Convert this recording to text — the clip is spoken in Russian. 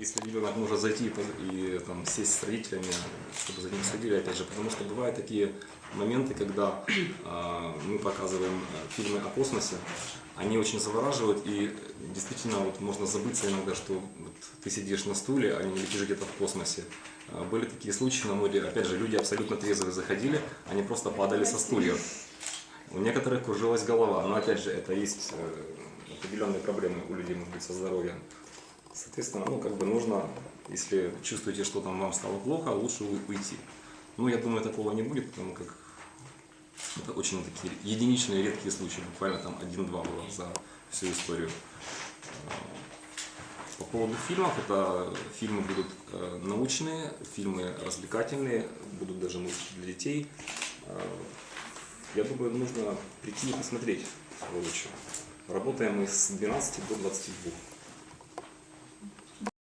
если ребенок может зайти и, там, сесть с родителями, чтобы за ним следили, опять же, потому что бывают такие моменты, когда а, мы показываем а, фильмы о космосе, они очень завораживают, и действительно вот можно забыться иногда, что вот ты сидишь на стуле, а не летишь где-то в космосе. А, Были такие случаи на море, опять же, люди абсолютно трезвые заходили, они просто падали со стульев. У некоторых кружилась голова, но опять же, это есть э, определенные проблемы у людей, может быть, со здоровьем. Соответственно, ну, как бы нужно, если чувствуете, что там вам стало плохо, лучше уйти. Ну, я думаю, такого не будет, потому как это очень такие единичные, редкие случаи, буквально там один-два было за всю историю. Э, По поводу фильмов, это фильмы будут э, научные, фильмы развлекательные, будут даже мультики для детей. Э, Я думаю, нужно прийти и посмотреть лучше. Работаем мы с 12 до 22.